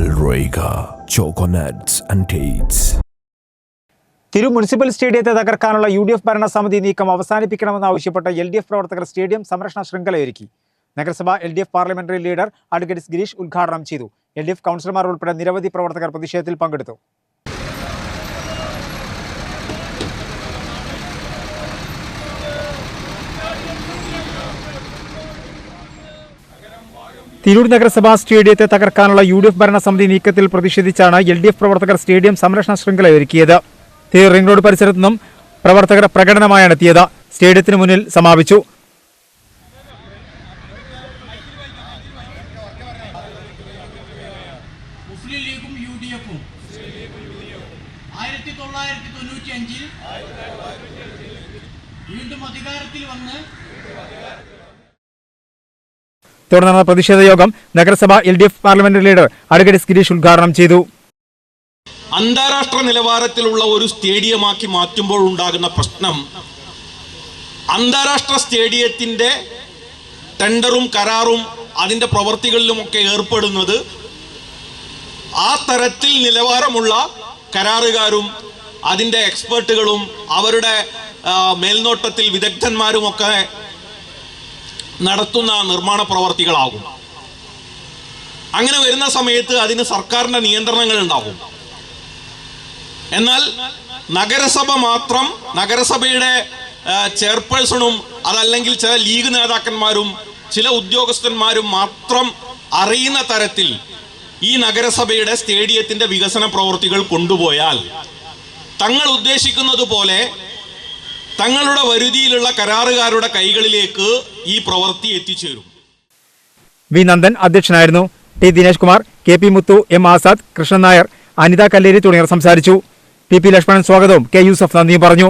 Alroiga Choconuts and dates തിരു municipal സ്റ്റേഡിയത്തെ തകർക്കാനുള്ള യു ഡി എഫ് ഭരണസമിതി നീക്കം അവസാനിപ്പിക്കണമെന്നാവശ്യപ്പെട്ട് എൽ ഡി എഫ് പ്രവർത്തകർ സ്റ്റേഡിയം സംരക്ഷണ ശൃംഖലയൊരുക്കി. നഗരസഭ L D F parliamentary leader advocate Girish ഉദ്ഘാടനം ചെയ്തു. എൽ ഡി എഫ് കൗൺസിലർമാർ ഉൾപ്പെടെ നിരവധി പ്രവർത്തകർ പ്രതിഷേധത്തിൽ പങ്കെടുത്തു. തിരൂർ നഗരസഭാ സ്റ്റേഡിയത്തെ തകർക്കാനുള്ള യു ഡി എഫ് ഭരണസമിതി നീക്കത്തിൽ പ്രതിഷേധിച്ചാണ് എൽ ഡി എഫ് പ്രവർത്തകർ സ്റ്റേഡിയം സംരക്ഷണ ശൃംഖല ഒരുക്കിയത്. റിംഗ് റോഡ് പരിസരത്തു നിന്നും പ്രവർത്തകർ പ്രകടനമായാണ് എത്തിയത്. സ്റ്റേഡിയത്തിന് മുന്നിൽ സമാപിച്ചു. മുസ്ലിം ലീഗും ആയിരത്തി തൊള്ളായിരത്തി തൊണ്ണൂറ്റി അഞ്ചിൽ വീണ്ടും അധികാരത്തിൽ വന്ന് തുടർന്ന് പ്രതിഷേധ യോഗം. നഗരസഭ L D F parliament leader advocate Girish ഉദ്ഘാടനം ചെയ്തു. അന്താരാഷ്ട്ര നിലവാരത്തിലുള്ള ഒരു സ്റ്റേഡിയമാക്കി മാറ്റുമ്പോൾ ഉണ്ടാകുന്ന പ്രശ്നം അന്താരാഷ്ട്ര സ്റ്റേഡിയത്തിന്റെ ടെൻഡറും കരാറും അതിന്റെ പ്രവൃത്തികളിലുമൊക്കെ ഏർപ്പെടുന്നത് ആ തരത്തിൽ നിലവാരമുള്ള കരാറുകാരും അതിന്റെ എക്സ്പേർട്ടുകളും അവരുടെ മേൽനോട്ടത്തിൽ വിദഗ്ധന്മാരുമൊക്കെ നടത്തുന്ന നിർമ്മാണ പ്രവർത്തികളാകും. അങ്ങനെ വരുന്ന സമയത്ത് അതിന് സർക്കാരിന്റെ നിയന്ത്രണങ്ങൾ ഉണ്ടാകും. എന്നാൽ നഗരസഭ മാത്രം നഗരസഭയുടെ ചെയർപേഴ്സണും അതല്ലെങ്കിൽ ചില ലീഗ് നേതാക്കന്മാരും ചില ഉദ്യോഗസ്ഥന്മാരും മാത്രം അറിയുന്ന തരത്തിൽ ഈ നഗരസഭയുടെ സ്റ്റേഡിയത്തിന്റെ വികസന പ്രവൃത്തികൾ കൊണ്ടുപോയാൽ തങ്ങൾ ഉദ്ദേശിക്കുന്നത് പോലെ തങ്ങളുടെ വരുതിയിലുള്ള കരാറുകാരുടെ കൈകളിലേക്ക് ഈ പ്രവൃത്തി എത്തിച്ചേരും. വി നന്ദൻ അധ്യക്ഷനായിരുന്നു. T Dinesh Kumar K P Muthu M Azad Krishnan Nair Anitha Kalleri തുടങ്ങിയവർ സംസാരിച്ചു. പി പി ലക്ഷ്മണൻ സ്വാഗതവും കെ യൂസഫ് നന്ദിയും പറഞ്ഞു.